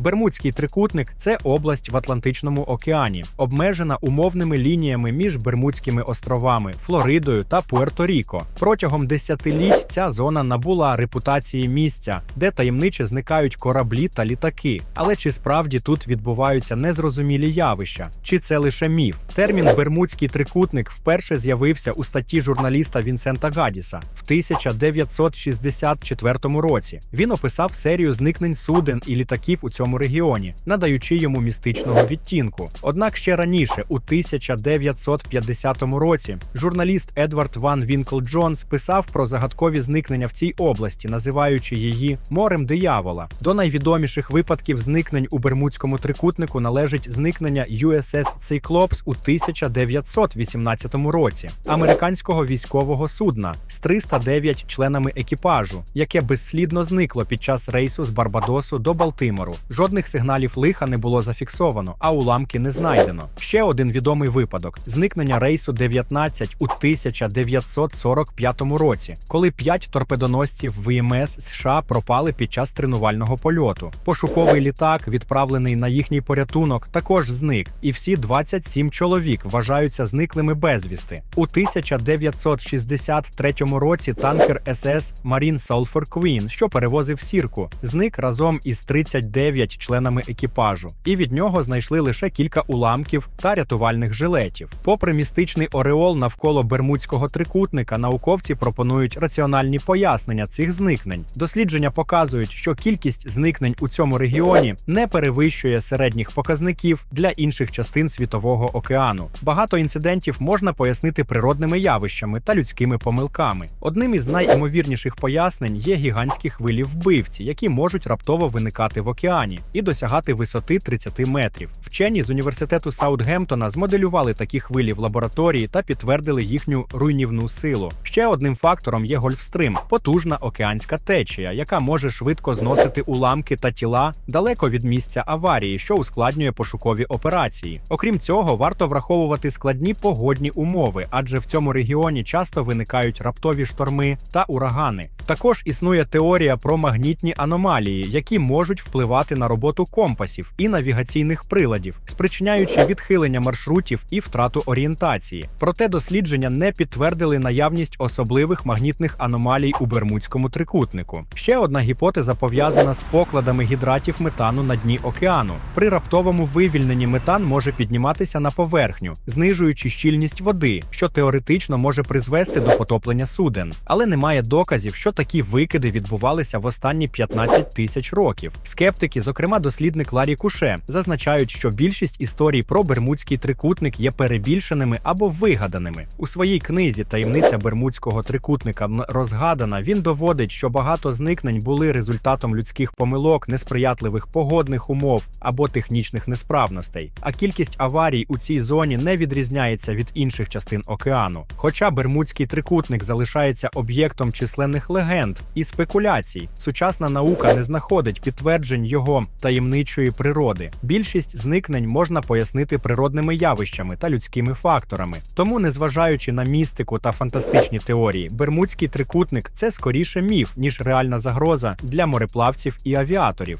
Бермудський трикутник це область в Атлантичному океані, обмежена умовними лініями між Бермудськими островами, Флоридою та Пуерто-Ріко. Протягом десятиліть ця зона набула репутації місця, де таємниче зникають кораблі та літаки. Але чи справді тут відбуваються незрозумілі явища? Чи це лише міф? Термін Бермудський трикутник вперше з'явився у статті журналіста Вінсента Гадіса в 1964 році. Він описав серію зникнень суден і літаків у цьому регіоні, надаючи йому містичного відтінку. Однак ще раніше, у 1950 році, журналіст Едвард Ван Вінкл Джонс писав про загадкові зникнення в цій області, називаючи її морем диявола. До найвідоміших випадків зникнень у Бермудському трикутнику належить зникнення USS Cyclops у 1918 році, американського військового судна з 309 членами екіпажу, яке безслідно зникло під час рейсу з Барбадосу до Балтимору. Жодних сигналів лиха не було зафіксовано, а уламки не знайдено. Ще один відомий випадок: зникнення рейсу 19 у 1945 році, коли п'ять торпедоносців ВМС США пропали під час тренувального польоту. Пошуковий літак, відправлений на їхній порятунок, також зник, і всі 27 чоловік вважаються зниклими безвісти. У 1963 році танкер СС Marine Sulphur Queen, що перевозив сірку, зник разом із 39 членами екіпажу, і від нього знайшли лише кілька уламків та рятувальних жилетів. Попри містичний ореол навколо Бермудського трикутника, науковці пропонують раціональні пояснення цих зникнень. Дослідження показують, що кількість зникнень у цьому регіоні не перевищує середніх показників для інших частин світового океану. Багато інцидентів можна пояснити природними явищами та людськими помилками. Одним із найімовірніших пояснень є гігантські хвилі вбивці, які можуть раптово виникати в океані і досягати висоти 30 метрів. Вчені з університету Саутгемптона змоделювали такі хвилі в лабораторії та підтвердили їхню руйнівну силу. Ще одним фактором є Гольфстрим потужна океанська течія, яка може швидко зносити уламки та тіла далеко від місця аварії, що ускладнює пошукові операції. Окрім цього, варто враховувати складні погодні умови, адже в цьому регіоні часто виникають раптові шторми та урагани. Також існує теорія про магнітні аномалії, які можуть впливати на роботу компасів і навігаційних приладів, спричиняючи відхилення маршрутів і втрату орієнтації. Проте дослідження не підтвердили наявність особливих магнітних аномалій у Бермудському трикутнику. Ще одна гіпотеза пов'язана з покладами гідратів метану на дні океану. При раптовому вивільненні метан може підніматися на поверхню, знижуючи щільність води, що теоретично може призвести до потоплення суден. Але немає доказів, що такі викиди відбувалися в останні 15 тисяч років. Скептики, зокрема дослідник Ларі Куше, зазначають, що більшість історій про Бермудський трикутник є перебільшеними або вигаданими. У своїй книзі Таємниця Бермудського трикутника розгадана. Він доводить, що багато зникнень були результатом людських помилок, несприятливих погодних умов або технічних несправностей. А кількість аварій у цій зоні не відрізняється від інших частин океану. Хоча Бермудський трикутник залишається об'єктом численних легенд і спекуляцій, сучасна наука не знаходить підтверджень таємничої природи. Більшість зникнень можна пояснити природними явищами та людськими факторами. Тому, незважаючи на містику та фантастичні теорії, Бермудський трикутник це скоріше міф ніж реальна загроза для мореплавців і авіаторів.